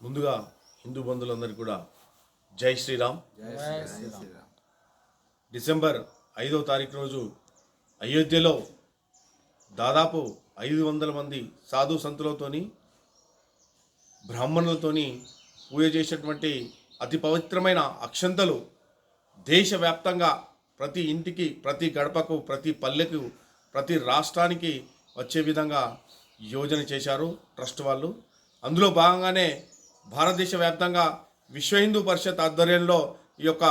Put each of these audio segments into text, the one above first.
ముందుగా హిందూ బంధువులందరికీ కూడా జై శ్రీరామ్. డిసెంబర్ ఐదో తారీఖు రోజు అయోధ్యలో దాదాపు ఐదు వందల మంది సాధు సంతులతోని బ్రాహ్మణులతోని పూజ చేసేటువంటి అతి పవిత్రమైన అక్షంతలు దేశవ్యాప్తంగా ప్రతి ఇంటికి ప్రతి గడపకు ప్రతి పల్లెకు ప్రతి రాష్ట్రానికి వచ్చే విధంగా యోజన చేశారు ట్రస్ట్ వాళ్ళు. అందులో భాగంగానే భారతదేశ వ్యాప్తంగా విశ్వ హిందూ పరిషత్ ఆధ్వర్యంలో ఈ యొక్క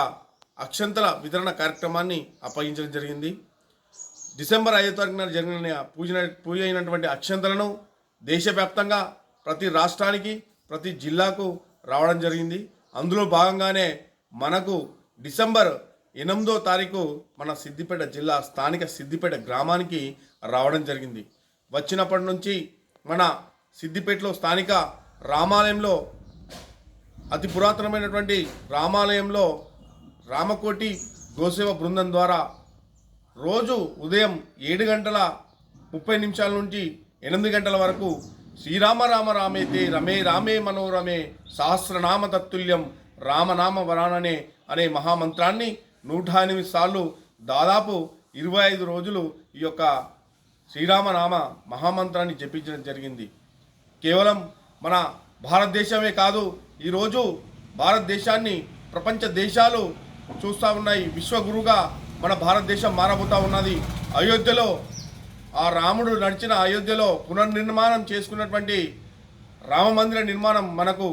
అక్షంతల వితరణ కార్యక్రమాన్ని అప్పగించడం జరిగింది. డిసెంబర్ ఐదో తారీఖున జరిగిన పూజ పూజ అయినటువంటి అక్షంతలను దేశవ్యాప్తంగా ప్రతి రాష్ట్రానికి ప్రతి జిల్లాకు రావడం జరిగింది. అందులో భాగంగానే మనకు డిసెంబర్ ఎనిమిదో తారీఖు మన సిద్దిపేట జిల్లా స్థానిక సిద్దిపేట గ్రామానికి రావడం జరిగింది. వచ్చినప్పటి నుంచి మన సిద్దిపేటలో స్థానిక రామాలయంలో అతి పురాతనమైనటువంటి రామాలయంలో రామకోటి గోసేవ బృందం ద్వారా రోజు ఉదయం ఏడు గంటల ముప్పై నిమిషాల నుంచి ఎనిమిది గంటల వరకు శ్రీరామ రామ రామేతే రమే రామే మనోరమే సహస్రనామ తత్తుల్యం రామనామ వరాననే అనే మహామంత్రాన్ని నూట ఎనిమిది సార్లు దాదాపు ఇరవై ఐదు రోజులు ఈ యొక్క శ్రీరామనామ మహామంత్రాన్ని జపించడం జరిగింది. కేవలం మన భారతదేశమే కాదు ఈరోజు భారతదేశాన్ని ప్రపంచ దేశాలు చూస్తూ ఉన్నాయి. విశ్వగురుగా మన భారతదేశం మారబోతా ఉన్నది. అయోధ్యలో ఆ రాముడు నడిచిన అయోధ్యలో పునర్నిర్మాణం చేసుకున్నటువంటి రామమందిర నిర్మాణం మనకు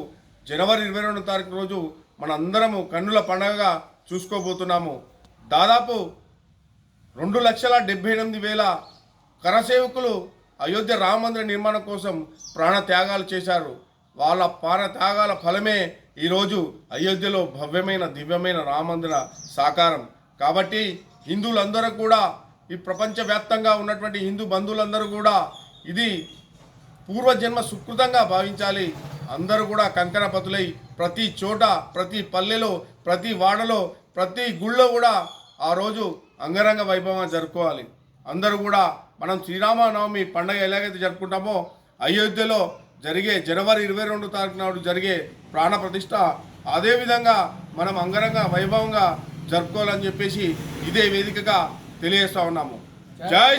జనవరి ఇరవై రెండు తారీఖు రోజు మన అందరము కన్నుల పండగగా చూసుకోబోతున్నాము. దాదాపు రెండు లక్షల డెబ్బై ఎనిమిది వేల కరసేవకులు అయోధ్య రామ మందిర నిర్మాణం కోసం ప్రాణ త్యాగాలు చేశారు. వాళ్ళ ప్రాణ త్యాగాల ఫలమే ఈరోజు అయోధ్యలో భవ్యమైన దివ్యమైన రామందిర సాకారం. కాబట్టి హిందువులందరూ కూడా ఈ ప్రపంచవ్యాప్తంగా ఉన్నటువంటి హిందూ బంధువులందరూ కూడా ఇది పూర్వజన్మ సుకృతంగా భావించాలి. అందరూ కూడా కంకణపతులై ప్రతి చోట ప్రతి పల్లెలో ప్రతి వాడలో ప్రతి గుళ్ళో కూడా ఆ రోజు అంగరంగ వైభవం జరుపుకోవాలి. అందరూ కూడా మనం శ్రీరామనవమి పండగ ఎలాగైతే జరుపుకుంటామో అయోధ్యలో జరిగే జనవరి ఇరవై రెండు తారీఖు నాడు జరిగే ప్రాణ ప్రతిష్ట అదేవిధంగా మనం అంగరంగ వైభవంగా జరుపుకోవాలని చెప్పేసి ఇదే వేదికగా తెలియజేస్తా ఉన్నాము. జై